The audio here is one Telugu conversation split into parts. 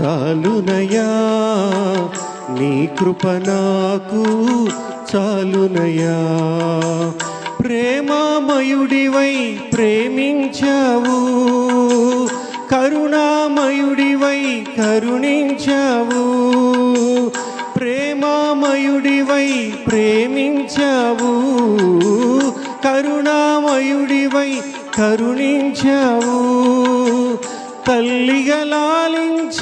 చాలునయా నీ కృప నాకు చాలునయా ప్రేమామయుడివై ప్రేమించావు కరుణామయుడివై కరుణించావు. ప్రేమామయుడివై ప్రేమించావు కరుణామయుడివై కరుణించావు. తల్లిగలా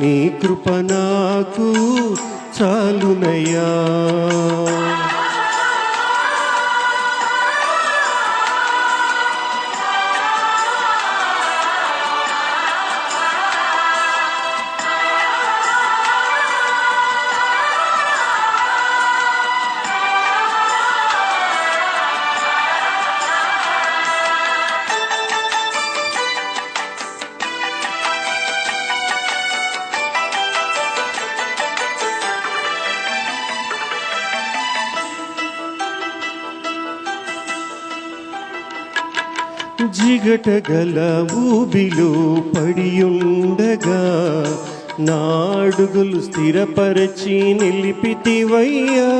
నీ కృప నాకు చాలునయా జిగటగల ఊబిలో పడియుండగా నాడుగులు స్థిరపరచి నిలిపితివయ్యా.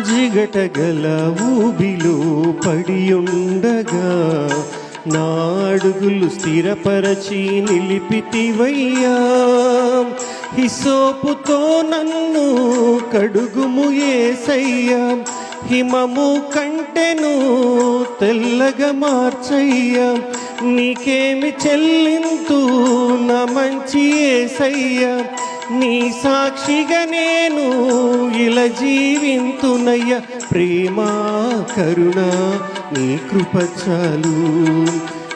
జిగటగల ఊబిలో పడియుండగా నాడుగులు స్థిరపరచి నిలిపితివయ్యా. హిసోపుతో నన్ను కడుగుము ఏసయ్యా. హిమము కంటెను తెల్లగా మార్చయ్యా. నీకేమి చెల్లింతు నా మంచి ఏసయ్యా. నీ సాక్షిగా నేను ఇలా జీవింతునయ్య. ప్రేమ కరుణ నీ కృప చాలు.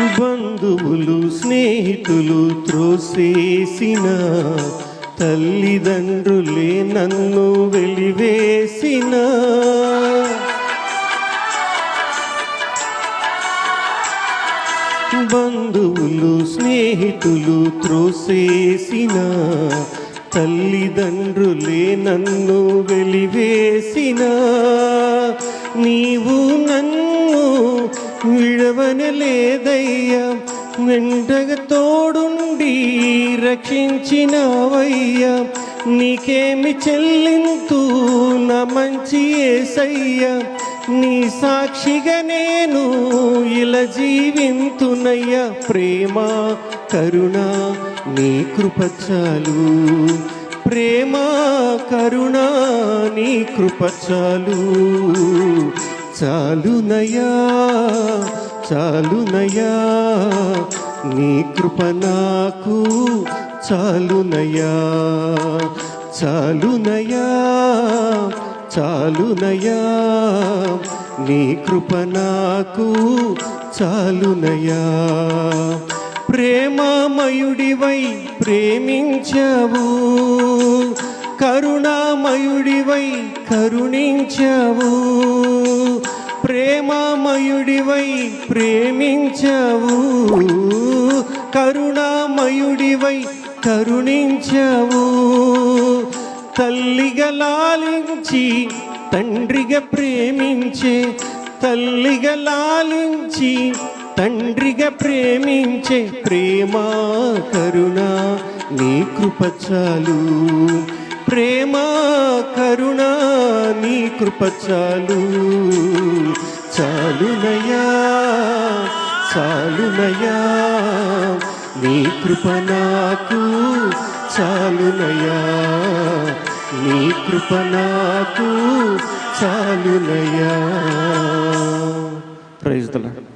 బంధువులు స్నేహితులు త్రోసేసిన తల్లిదండ్రులే నన్ను వెలివేసిన. బంధువులు స్నేహితులు త్రోసేసిన తల్లిదండ్రులే నన్ను వెలివేసిన. నీవు నన్ను విడవనలేదయ్యా వెంటగా తోడుండి రక్షించినవయ్యా. నీకేమి చెల్లింతు నా మంచి ఏసయ్యా. నీ సాక్షిగా నేను ఇలా జీవింతునయ్యా. ప్రేమ కరుణ నీ కృపచాలు ప్రేమ కరుణ నీ కృపచాలు చాలునయా చాలునయా నీ కృప నాకు చాలునయా చాలునయా చాలునయా నీ కృప నాకు చాలునయా ప్రేమామయుడివై ప్రేమించవు కరుణామయుడివై కరుణించవు ప్రేమామయుడివై ప్రేమించావు కరుణామయుడివై కరుణించావు. తల్లిగా లాలించి తండ్రిగా ప్రేమించే తల్లిగా లాలించి తండ్రిగా ప్రేమించే ప్రేమ కరుణ నీ కృపచాలు ప్రేమ కరుణ నీ కృపచాలు చాలునయా చాలునయా నీ కృప నాకు చాలునయా నీ కృప నాకు చాలునయా ప్రైజ్ ద